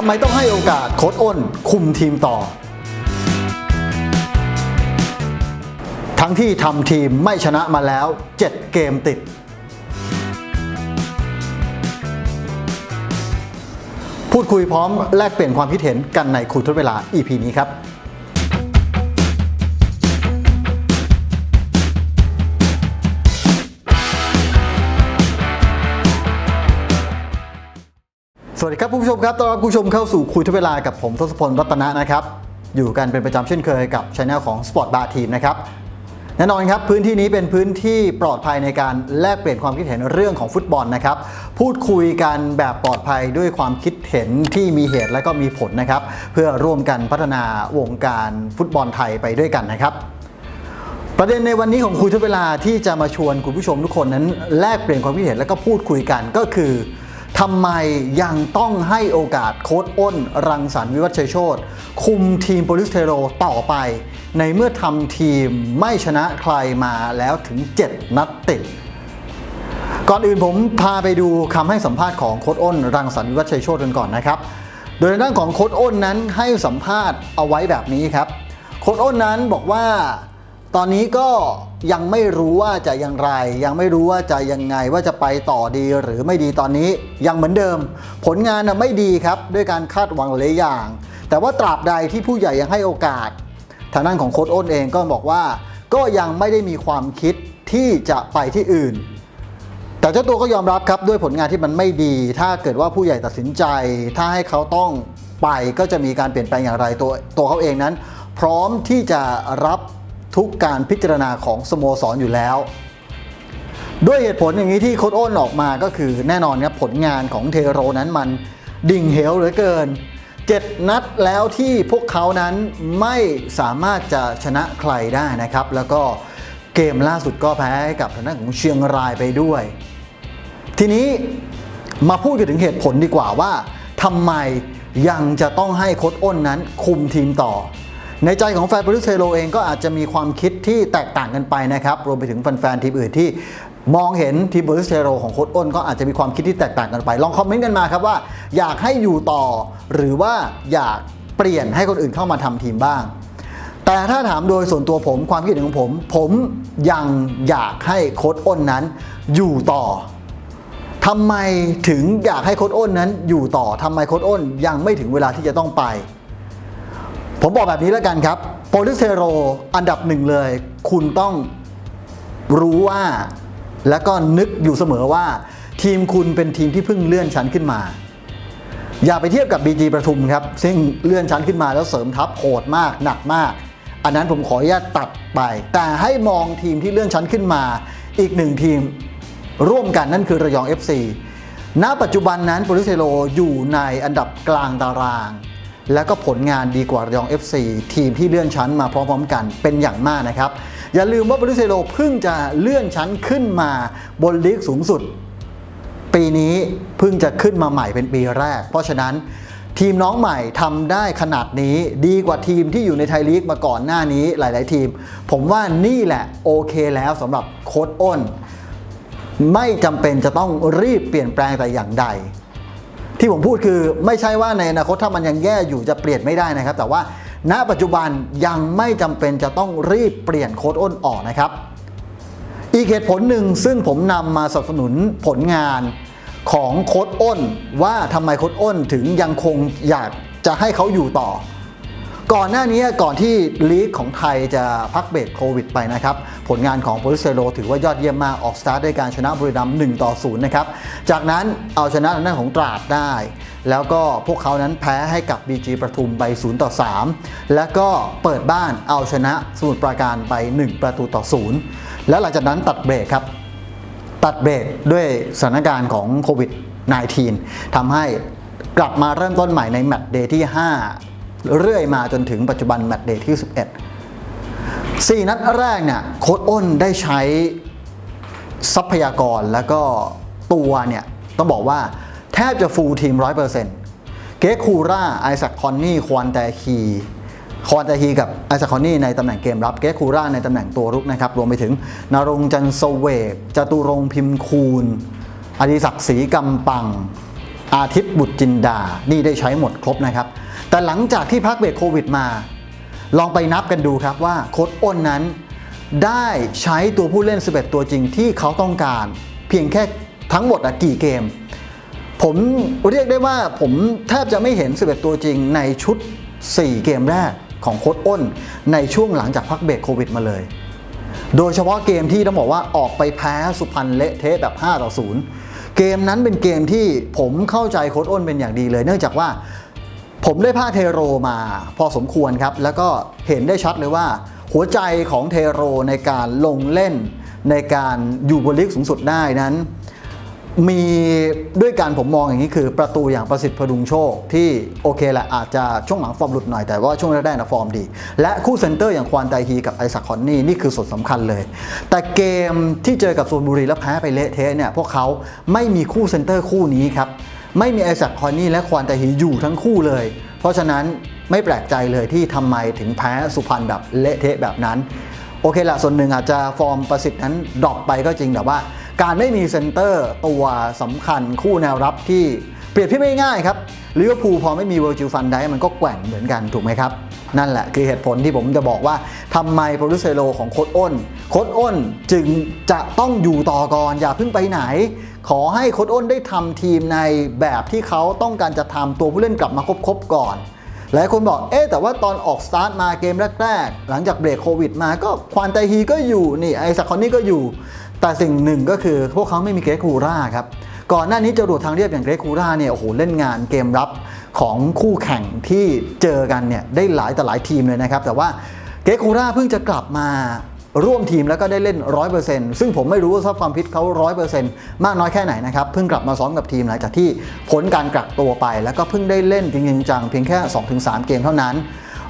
ำไมต้องให้โอกาสโค้ดอ้น คุมทีมต่อ ทั้งที่ทำทีมไม่ชนะมาแล้ว 7 เกมติด พูดคุยพร้อมแลกเปลี่ยนความคิดเห็นกันในคุยทุกเวลา EP นี้ครับ สวัสดีครับผู้ชมครับต้อนรับคุณผู้ชมเข้าสู่คุยทุกเวลากับผมทศพลรัตนะนะครับ อยู่กันเป็นประจำเช่นเคยกับช anel ของ Sport Bar Team นะครับ แน่นอนครับพื้นที่นี้เป็นพื้นที่ปลอดภัยในการแลกเปลี่ยนความคิดเห็นเรื่องของฟุตบอลนะครับ พูดคุยกันแบบปลอดภัยด้วยความคิดเห็นที่มีเหตุและก็มีผลนะครับ เพื่อร่วมกันพัฒนาวงการฟุตบอลไทยไปด้วยกันนะครับประเด็นในวันนี้ของคุยทุกเวลาที่จะมาชวนคุณผู้ชมทุกคนนั้นแลกเปลี่ยนความคิดเห็นแล้วก็พูดคุยกันก็คือ ทำไมยังต้องให้โอกาสโค้ดอ้น รังสรรค์วิวัฒชัยโชตคุมทีมโปลิสเทโรต่อไป ในเมื่อทำทีมไม่ชนะใครมาแล้วถึง 7 นัดติด ก่อนอื่นผมพาไปดูคำให้สัมภาษณ์ของโค้ดอ้น รังสรรค์วิวัฒชัยโชตกันก่อนนะครับ โดยในด้านของโค้ดอ้นนั้นให้สัมภาษณ์เอาไว้แบบนี้ครับ โค้ดอ้นนั้นบอกว่า ตอนนี้ก็ยังไม่รู้ว่าจะอย่างไร ยังไม่รู้ว่าจะยังไงว่าจะไปต่อดีหรือไม่ดีตอนนี้ยังเหมือนเดิม ผลงานนะไม่ดีครับ ด้วยการคาดหวังหลายอย่าง แต่ว่าตราบใดที่ผู้ใหญ่ยังให้โอกาส ทางด้านของโค้ดอ้นเองก็บอกว่า ก็ยังไม่ได้มีความคิดที่จะไปที่อื่น แต่เจ้าตัวก็ยอมรับครับด้วยผลงานที่มันไม่ดี ถ้าเกิดว่าผู้ใหญ่ตัดสินใจ ถ้าให้เขาต้องไปก็จะมีการเปลี่ยนแปลงอย่างไรตัวตัวเขาเองนั้น พร้อมที่จะรับ ทุกการพิจารณาของสโมสรอยู่แล้ว ด้วยเหตุผลอย่างนี้ที่โค้ดอ้นออกมาก็คือแน่นอนครับผลงานของเทโรนั้นมันดิ่งเหวเหลือเกิน 7 นัดแล้วที่พวกเขานั้นไม่สามารถจะชนะใครได้นะครับ แล้วก็เกมล่าสุดก็แพ้กับทางด้านของเชียงรายไปด้วย ทีนี้มาพูดกันถึงเหตุผลดีกว่าว่าทำไมยังจะต้องให้โค้ดอ้นนั้นคุมทีมต่อ ในใจของแฟนบริสเทโรเองก็อาจจะมีความคิดที่แตกต่างกันไปนะครับ รวมไปถึงแฟนๆทีมอื่นที่มองเห็นทีมบริสเทโรของโค้ดอ้นก็อาจจะมีความคิดที่แตกต่างกันไป ลองคอมเมนต์กันมาครับว่า อยากให้อยู่ต่อ หรือว่าอยากเปลี่ยนให้คนอื่นเข้ามาทำทีมบ้าง แต่ถ้าถามโดยส่วนตัวผมความคิดเห็นของผม ผมยังอยากให้โค้ดอ้นนั้น อยู่ต่อทำไมถึงอยากให้โค้ดอ้นนั้นอยู่ต่อทำไมโค้ดอ้นยังไม่ถึงเวลาที่จะต้องไป ผมบอกแบบนี้แล้วกันครับโปลิสเทโรอันดับหนึ่งเลย คุณต้องรู้ว่าแล้วก็นึกอยู่เสมอว่า ทีมคุณเป็นทีมที่เพิ่งเลื่อนชั้นขึ้นมา อย่าไปเทียบกับ BG ประทุมครับ ซึ่งเลื่อนชั้นขึ้นมาแล้วเสริมทัพโหดมากหนักมาก อันนั้นผมขออนุญาตตัดไป แต่ให้มองทีมที่เลื่อนชั้นขึ้นมา อีกหนึ่งทีมร่วมกันนั่นคือระยอง FC ณปัจจุบันนั้นโปลิสเทโรอยู่ในอันดับกลางตาราง แล้วก็ผลงานดีกว่าระยอง FC ทีมที่เลื่อนชั้นมาพร้อมๆกันเป็นอย่างมากนะครับ อย่าลืมว่าโปลิสเทโรเพิ่งจะเลื่อนชั้นขึ้นมาบนลีกสูงสุด ปีนี้เพิ่งจะขึ้นมาใหม่เป็นปีแรก เพราะฉะนั้นทีมน้องใหม่ทำได้ขนาดนี้ดีกว่าทีมที่อยู่ในไทยลีกมาก่อนหน้านี้หลาย ๆ ทีม ผมว่านี่แหละโอเคแล้วสำหรับโค้ดอ้น ไม่จำเป็นจะต้องรีบเปลี่ยนแปลงแต่อย่างใด ที่ผมพูดคือไม่ใช่ว่าในอนาคตถ้ามันยังแย่อยู่จะเปลี่ยนไม่ได้นะครับ แต่ว่าณปัจจุบันยังไม่จำเป็นจะต้องรีบเปลี่ยนโค้ดอ้นออกนะครับ อีกเหตุผลหนึ่งซึ่งผมนำมาสนับสนุนผลงานของโค้ดอ้น ว่าทำไมโค้ดอ้นถึงยังคงอยากจะให้เขาอยู่ต่อ ก่อนหน้านี้ก่อนที่ลีกของไทยจะพักเบรกโควิดไปนะครับ ผลงานของโปลิเซโรถือว่ายอดเยี่ยมมากออกสตาร์ทด้วยการชนะบุรีรัมย์1ต่อ0นะครับ จากนั้นเอาชนะทางด้านของตราดได้ แล้วก็พวกเขานั้นแพ้ให้กับ BG ประทุมไป0ต่อ3แล้วก็เปิดบ้านเอาชนะสมุทรปราการไป 1 ประตูต่อ 0 แล้วหลังจากนั้นตัดเบรกครับ ตัดเบรกด้วยสถานการณ์ของโควิด -19 ทำให้กลับมาเริ่มต้นใหม่ในแมตช์เดย์ที่ 5 เรื่อยมาจนถึงปัจจุบันแมตช์เดย์ที่ 11 4 นัดแรกเนี่ยโค้ดอ้นได้ใช้ทรัพยากรแล้วก็ตัวเนี่ย ต้องบอกว่าแทบจะฟูลทีม 100%เกคูราไอแซคคอนนี่ควอนแตคีควอนแตคีกับไอแซคคอนนี่ในตำแหน่งเกมรับ เกคูราในตำแหน่งตัวรุกนะครับ รวมไปถึงนรงจันโซเวกจตุรงพิมคูณ อดิศักดิ์ศรีกำปัง อาทิตย์บุตรจินดา นี่ได้ใช้หมดครบนะครับ แต่หลังจากที่พักเบรกโควิดมา ลองไปนับกันดูครับว่าโค้ดอ้นนั้น ได้ใช้ตัวผู้เล่น 11 ตัวจริงที่เขาต้องการ เพียงแค่ทั้งหมดอะกี่เกม ผมเรียกได้ว่าผมแทบจะไม่เห็น 11 ตัวจริงในชุด 4 เกมแรกของโค้ดอ้น ในช่วงหลังจากพักเบรกโควิดมาเลย โดยเฉพาะเกมที่ต้องบอกว่าออกไปแพ้สุพรรณเละเทะแบบ 5 ต่อ 0เกมนั้นเป็นเกมที่ผมเข้าใจโค้ดอ้นเป็นอย่างดีเลย เนื่องจากว่า ผมได้ภาเทโรมาพอสมควรครับ แล้วก็เห็นได้ชัดเลยว่า หัวใจของเทโรในการลงเล่น ในการอยู่บนลีกสูงสุดได้นั้น มีด้วยการผมมองอย่างนี้คือประตูอย่างประสิทธิ์พดุงโชค ที่โอเคแหละอาจจะช่วงหลังฟอร์มหลุดหน่อยแต่ว่าช่วงแรกๆนะฟอร์มดี และคู่เซนเตอร์อย่างควานไตฮีกับไอซักคอนนี่นี่คือส่วนสำคัญเลย แต่เกมที่เจอกับโซนบุรีแล้วแพ้ไปเละเทะเนี่ยพวกเขาไม่มีคู่เซนเตอร์คู่นี้ครับ ไม่มีไอซักคอนนี่และควานไตฮีอยู่ทั้งคู่เลย เพราะฉะนั้นไม่แปลกใจเลยที่ทำไมถึงแพ้สุพรรณแบบเละเทะแบบนั้น โอเคละส่วนหนึ่งอาจจะฟอร์มประสิทธิ์นั้นดรอปไปก็จริงแต่ว่า การไม่มีเซนเตอร์ตัวสำคัญคู่แนวรับที่เปรียบเทียบไม่ง่ายครับลิเวอร์พูลพอไม่มีเวอร์จิลฟันได้มันก็แกว่งเหมือนกันถูกไหมครับ นั่นแหละคือเหตุผลที่ผมจะบอกว่าทำไมโปรดิวเซโรของโค้ดอ้น โค้ดอ้นจึงจะต้องอยู่ต่อก่อน อย่าเพิ่งไปไหน ขอให้โค้ดอ้นได้ทำทีมในแบบที่เขาต้องการจะทำตัวผู้เล่นกลับมาครบๆก่อนหลายคนบอก เอ๊ะ แต่ว่าตอนออกสตาร์ทมาเกมแรกๆ หลังจากเบรกโควิดมาก็ควานไตฮีก็อยู่ นี่ไอซักคอนนี่ก็อยู่ แต่สิ่งหนึ่งก็คือพวกเขาไม่มีเกรกคูร่าครับ ก่อนหน้านี้จรวดทางเรียบอย่างเกรกคูร่าเนี่ย โอ้โห เล่นงานเกมรับ ของคู่แข่งที่เจอกันเนี่ยได้หลายแต่หลายทีมเลยนะครับ แต่ว่าเกรกคูราเพิ่งจะกลับมาร่วมทีมแล้วก็ได้เล่น 100%ซึ่งผมไม่รู้ว่าสภาพความฟิตเขา 100%มากน้อยแค่ไหนนะครับ เพิ่งกลับมาซ้อมกับทีมหลังจากที่ผลการกักตัวไป แล้วก็เพิ่งได้เล่นจริงจังเพียงแค่ 2-3 เกมเท่านั้น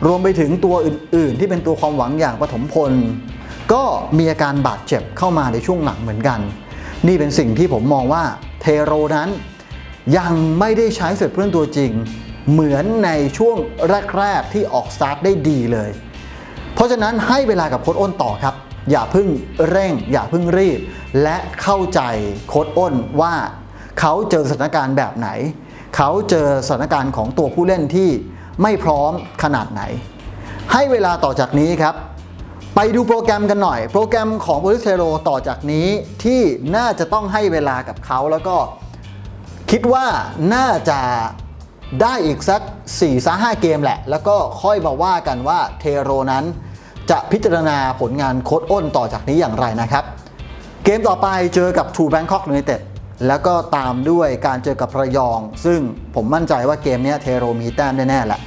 รวมไปถึงตัวอื่น ๆ ที่เป็นตัวความหวังอย่างปฐมพล ก็มีอาการบาดเจ็บเข้ามาในช่วงหลังเหมือนกัน นี่เป็นสิ่งที่ผมมองว่าเทโรนั้น ยังไม่ได้ใช้เสร็จเพื่อนตัวจริง เหมือนในช่วงแรก ๆ ที่ออกสตาร์ทได้ดีเลย เพราะฉะนั้นให้เวลากับโค้ดอ้นต่อครับ อย่าเพิ่งเร่ง อย่าเพิ่งรีบ และเข้าใจโค้ดอ้นว่าเขาเจอสถานการณ์แบบไหน เขาเจอสถานการณ์ของตัวผู้เล่นที่ไม่พร้อมขนาดไหน ให้เวลาต่อจากนี้ครับ ไปดูโปรแกรมกันหน่อย โปรแกรมของโปรลิสเทโรต่อจากนี้ที่น่าจะต้องให้เวลากับเขาแล้วก็ คิดว่าน่าจะได้อีกสัก4 5 5เกมแหละ แล้วก็ค่อยมาว่ากันว่าเทโรนั้น จะพิจารณาผลงานโค้ดอ้นต่อจากนี้อย่างไรนะครับ เกมต่อไปเจอกับ True Bangkok United แล้วก็ตามด้วยการเจอกับระยอง ซึ่งผมมั่นใจว่าเกมนี้เทโรมีแต้มแน่ๆแหละ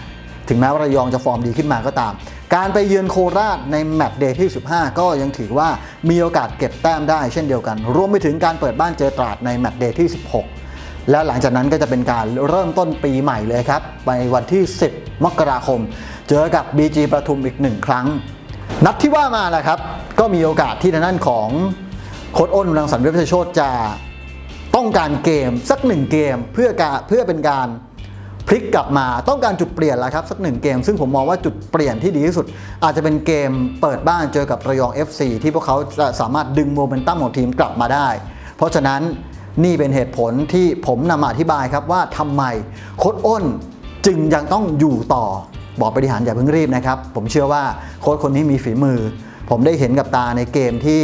ถึงแม้ว่าระยองจะฟอร์มดีขึ้นมาก็ตาม การไปเยือนโคราชในแมตช์เดย์ที่ 15 ก็ยังถือว่ามีโอกาสเก็บแต้มได้เช่นเดียวกัน รวมไปถึงการเปิดบ้านเจอตราดในแมตช์เดย์ที่ 16 แล้วหลังจากนั้นก็จะเป็นการเริ่มต้นปีใหม่เลยครับในวันที่ 10 มกราคม เจอกับ BG ประทุมอีกหนึ่งครั้ง นัดที่ว่ามาแหละครับ ก็มีโอกาสที่ทางด้านของโค้ดอ้นรังสรรค์เวชโชตจะต้องการเกมสักหนึ่งเกมเพื่อการเพื่อเป็นการพลิกกลับมาต้องการจุดเปลี่ยนแล้วครับสักหนึ่งเกม ซึ่งผมมองว่าจุดเปลี่ยนที่ดีที่สุด อาจจะเป็นเกมเปิดบ้านเจอกับระยอง FC ที่พวกเขาจะสามารถดึงโมเมนตัมของทีมกลับมาได้ เพราะฉะนั้น นี่เป็นเหตุผลที่ผมนำมาอธิบายครับว่าทำไมโค้ดอ้นจึงยังต้องอยู่ต่อบอกบริหารอย่าเพิ่งรีบนะครับ ผมเชื่อว่าโค้ชคนนี้มีฝีมือ ผมได้เห็นกับตาในเกมที่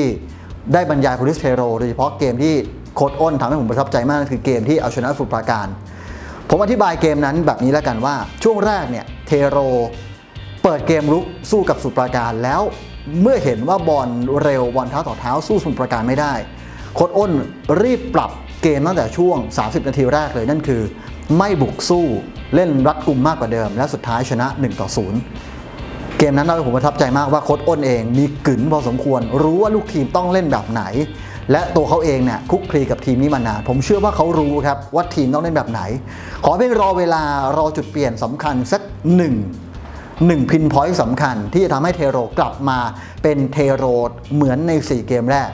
ได้บรรยายโพลิสเทโรโดยเฉพาะเกมที่โค้ชอ้นทำให้ผมประทับใจมากคือเกมที่เอาชนะสุปราการ ผมอธิบายเกมนั้นแบบนี้แล้วกันว่าช่วงแรกเนี่ยเทโร เปิดเกมลุกสู้กับสุปราการแล้วเมื่อเห็นว่าบอลเร็วบอลเท้าต่อเท้าสู้สุปราการไม่ได้ โค้ชอ้นรีบปรับเกมตั้งแต่ช่วง 30 นาทีแรกเลยนั่นคือ ไม่บุกสู้เล่นรัดกุมมากกว่าเดิม และสุดท้ายชนะ1ต่อ0เกมนั้นเราผมประทับใจมากว่าโค้ชอ้นเองมีกึ๋นพอสมควร รู้ว่าลูกทีมต้องเล่นแบบไหน และตัวเขาเองเนี่ยคุกคลีกับทีมนี้มานาน ผมเชื่อว่าเขารู้ครับว่าทีมต้องเล่นแบบไหน ขอเพียงรอเวลารอจุดเปลี่ยนสำคัญสักหนึ่งหนึ่งพินพอยต์สำคัญที่จะทำให้เทโรกลับมาเป็นเทโรเหมือนใน 4 เกมแรก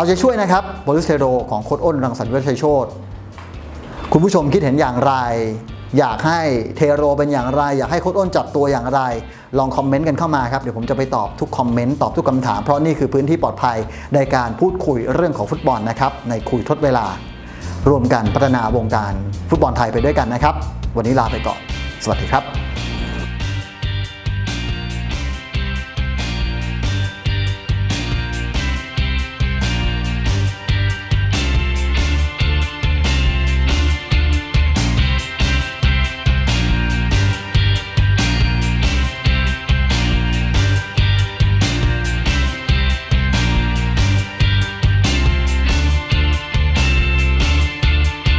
เอาใจช่วยนะครับโปลิสเทโรของโคดอ้นรังสรรค์เวชชัยโชตคุณผู้ชมคิดเห็นอย่างไร อยากให้เทโรเป็นอย่างไร อยากให้โคดอ้นจับตัวอย่างไร ลองคอมเมนต์กันเข้ามาครับ เดี๋ยวผมจะไปตอบทุกคอมเมนต์ตอบทุกคำถาม เพราะนี่คือพื้นที่ปลอดภัยในการพูดคุยเรื่องของฟุตบอลนะครับในคุยทดเวลา รวมกันพัฒนาวงการฟุตบอลไทยไปด้วยกันนะครับ วันนี้ลาไปก่อน สวัสดีครับ